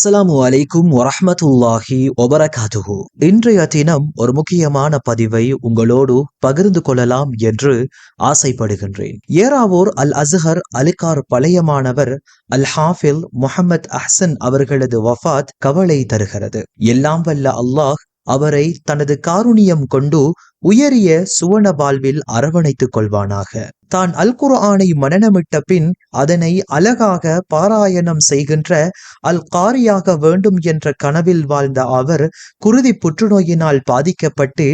அஸ்ஸலாமு அலைக்கும் வரஹ்மத்துல்லாஹி வபரகாத்துஹு. இன்றைய தினம் ஒரு முக்கியமான பதிவை உங்களோடு பகிர்ந்து கொள்ளலாம் என்று ஆசைப்படுகின்றேன். ஏராவூர் அல் அஸ்ஹர் அலிகார் பழைய மாணவர் அல் ஹாஃபில் முஹம்மத் அஹ்சன் அவர்களது வஃபாத் கவலை தருகிறது. எல்லாம் வல்ல அல்லாஹ் அவரை தனது காருணியம் கொண்டு உயரிய சுவன வாழ்வில் அரவணைத்துக் கொள்வானாக. தான் அல் குர்ஆனை மனநமிட்ட பின் அதனை அழகாக பாராயணம் செய்கின்ற அல் காரியாக வேண்டும் என்ற கனவில் வாழ்ந்த அவர் குருதி புற்றுநோயினால் பாதிக்கப்பட்டு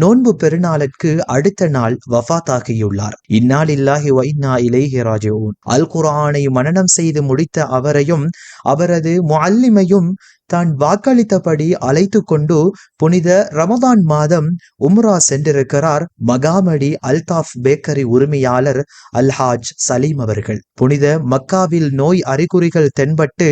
நோன்பு பெருநாளுக்கு அடுத்த நாள் வஃபாத்தாகியுள்ளார் இந்நாளில்லாஹி வைனா இலைஹி ராஜிஊன். அல் குர்ஆனை மனனம் செய்து முடித்த அவரையும் அவரது முஅல்லிமையும் தான் வாக்களித்தபடி அழைத்து கொண்டு புனித ரமதான் மாதம் உம்ரா சென்றிருக்கிறார் மகாமடி அல்தாஃப் பேக்கரி உரிமையாளர் அல்ஹாஜ் சலீம் அவர்கள். புனித மக்காவில் நோய் அறிகுறிகள் தென்பட்டு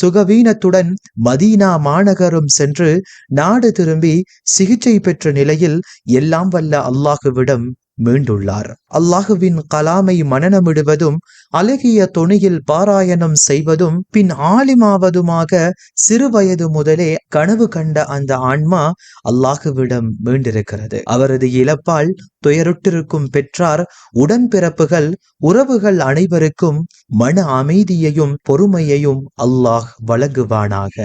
சுகவீனத்துடன் மதீனா மாநகரம் சென்று நாடு திரும்பி சிகிச்சை பெற்ற நிலையில் எல்லாம் வல்ல அல்லாஹுவிடம் மீண்டுள்ளார். அல்லாஹுவின் கலாமை மனநமிடுவதும் அழகிய தொனியில் பாராயணம் செய்வதும் பின் ஆலிமாவதுமாக சிறுவயது முதலே கனவு கண்ட அந்த ஆன்மா அல்லாஹுவிடம் மீண்டிருக்கிறது. அவரது இழப்பால் துயருற்றிருக்கும் பெற்றார் உடன்பிறப்புகள் உறவுகள் அனைவருக்கும் மன அமைதியையும் பொறுமையையும் அல்லாஹ் வழங்குவானாக.